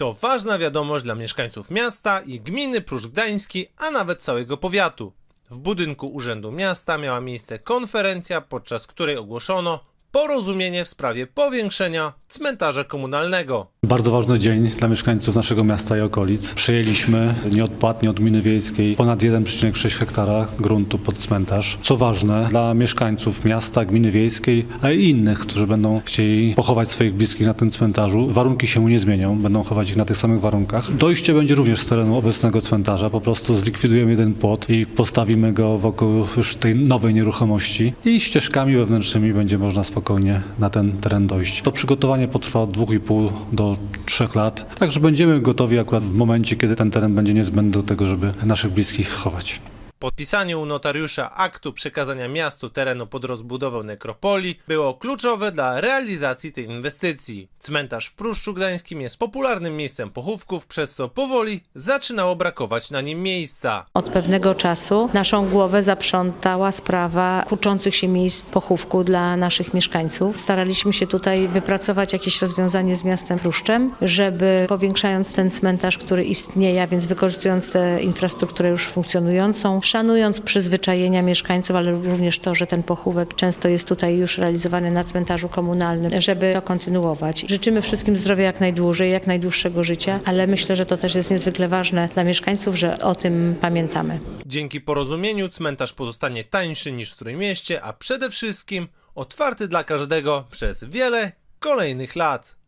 To ważna wiadomość dla mieszkańców miasta i gminy Pruszcz Gdański, a nawet całego powiatu. W budynku Urzędu Miasta miała miejsce konferencja, podczas której ogłoszono porozumienie w sprawie powiększenia cmentarza komunalnego. Bardzo ważny dzień dla mieszkańców naszego miasta i okolic. Przejęliśmy nieodpłatnie od gminy wiejskiej ponad 1,6 hektara gruntu pod cmentarz. Co ważne, dla mieszkańców miasta, gminy wiejskiej, a i innych, którzy będą chcieli pochować swoich bliskich na tym cmentarzu, warunki się nie zmienią, będą chować ich na tych samych warunkach. Dojście będzie również z terenu obecnego cmentarza, po prostu zlikwidujemy jeden płot i postawimy go wokół już tej nowej nieruchomości i ścieżkami wewnętrznymi będzie można spokojnie na ten teren dojść. To przygotowanie potrwa od 2,5 do 3 lat, także będziemy gotowi akurat w momencie, kiedy ten teren będzie niezbędny do tego, żeby naszych bliskich chować. Podpisanie u notariusza aktu przekazania miastu terenu pod rozbudowę nekropolii było kluczowe dla realizacji tej inwestycji. Cmentarz w Pruszczu Gdańskim jest popularnym miejscem pochówków, przez co powoli zaczynało brakować na nim miejsca. Od pewnego czasu naszą głowę zaprzątała sprawa kurczących się miejsc pochówku dla naszych mieszkańców. Staraliśmy się tutaj wypracować jakieś rozwiązanie z miastem Pruszczem, żeby powiększając ten cmentarz, który istnieje, a więc wykorzystując tę infrastrukturę już funkcjonującą, szanując przyzwyczajenia mieszkańców, ale również to, że ten pochówek często jest tutaj już realizowany na cmentarzu komunalnym, żeby to kontynuować. Życzymy wszystkim zdrowia jak najdłużej, jak najdłuższego życia, ale myślę, że to też jest niezwykle ważne dla mieszkańców, że o tym pamiętamy. Dzięki porozumieniu cmentarz pozostanie tańszy niż w Trójmieście, a przede wszystkim otwarty dla każdego przez wiele kolejnych lat.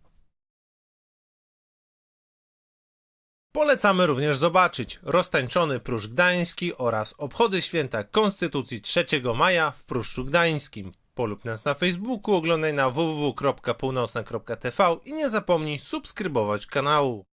Polecamy również zobaczyć roztańczony Pruszcz Gdański oraz obchody święta Konstytucji 3 maja w Pruszczu Gdańskim. Polub nas na Facebooku, oglądaj na www.północna.tv i nie zapomnij subskrybować kanału.